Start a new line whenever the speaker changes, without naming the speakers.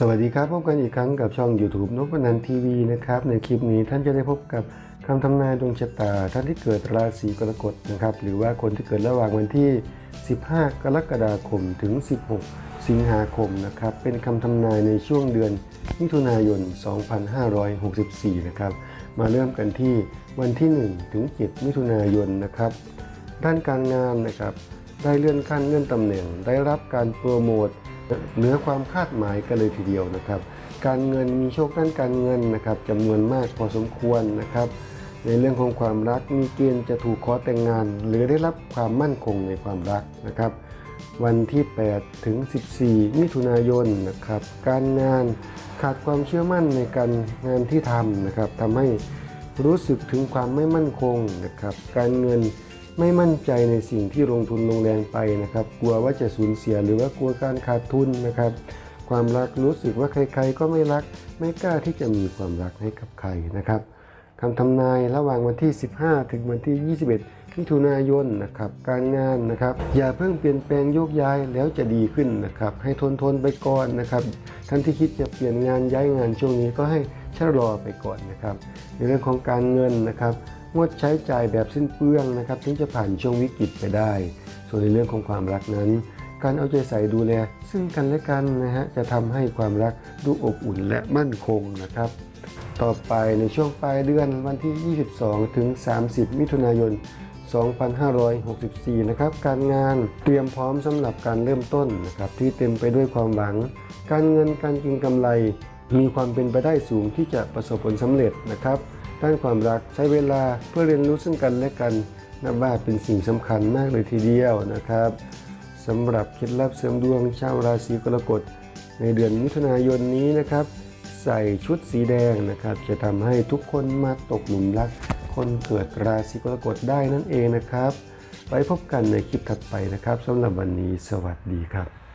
สวัสดีครับพบกันอีกครั้งกับช่อง YouTube นพนันทีวีนะครับในคลิปนี้ท่านจะได้พบกับคำทำนายดวงชะตา ท่านที่เกิดราศีกรกฎนะครับหรือว่าคนที่เกิดระหว่างวันที่ 15 กรกฎาคมถึง 16 สิงหาคมนะครับเป็นคำทำนายในช่วงเดือนมิถุนายน 2564 นะครับมาเริ่มกันที่วันที่ 1 ถึง 7 มิถุนายนนะครับด้านการงานนะครับได้เลื่อนขั้นเลื่อนตำแหน่งได้รับการโปรโมท เหนือความคาดหมายกันเลยทีเดียวนะครับ การเงินมีโชคด้านการเงินนะครับจำนวนมากพอสมควรนะครับ ในเรื่องของความรักมีเกณฑ์จะถูกขอแต่งงาน หรือได้รับความมั่นคงในความรักนะครับ วันที่ 8 ถึง 14 มิถุนายนนะครับ การงานขาดความเชื่อมั่นในการงานที่ทำนะครับทำให้รู้สึกถึงความไม่มั่นคงนะครับ การเงิน ไม่มั่นใจในสิ่งที่ลงทุนลงแรงไปนะครับ กลัวว่าจะสูญเสียหรือว่ากลัวการขาดทุนนะครับ ความรักรู้สึกว่าใครๆ ก็ไม่รัก ไม่กล้าที่จะมีความรักให้กับใครนะครับคำทำนายระหว่างวันที่ 15 ถึงวันที่ 21มิถุนายนนะครับ การงานนะครับ อย่าเพิ่งเปลี่ยนแปลงโยกย้ายแล้วจะดีขึ้นนะครับ ให้ทนทนไปก่อนนะครับ ท่านที่คิดจะเปลี่ยนงานย้ายงานช่วงนี้ก็ให้ชะลอไปก่อนนะครับ ในเรื่องของการเงินนะครับ งดใช้จ่ายแบบสิ้นเปลืองนะครับถึงจะผ่านช่วงวิกฤตไปได้ ส่วนในเรื่องของความรักนั้น การเอาใจใส่ดูแล ซึ่งกันและกันนะฮะจะทำให้ความรักดูอบอุ่นและมั่นคงนะครับ ต่อไปในช่วงปลายเดือนวันที่ 22 ถึง 30 มิถุนายน 2564 นะครับ การงานเตรียมพร้อมสำหรับการเริ่มต้นนะครับที่เต็มไปด้วยความหวัง การเงินการกินกำไร มีความเป็นไปได้สูงที่จะประสบผลสำเร็จนะครับด้านความรักใช้เวลาเพื่อเรียนรู้ซึ่งกันและกันนับว่าเป็นสิ่งสำคัญมากเลยทีเดียวนะครับสำหรับเคล็ดลับเสริมดวงชาวราศีกรกฎในเดือนมิถุนายนนี้นะครับ ใส่ชุดสีแดงนะครับ จะทำให้ทุกคนมาตกหลุมรัก คนเกิดราศีกรกฎได้นั่นเองนะครับ ไปพบกันในคลิปถัดไปนะครับสำหรับวันนี้สวัสดีครับ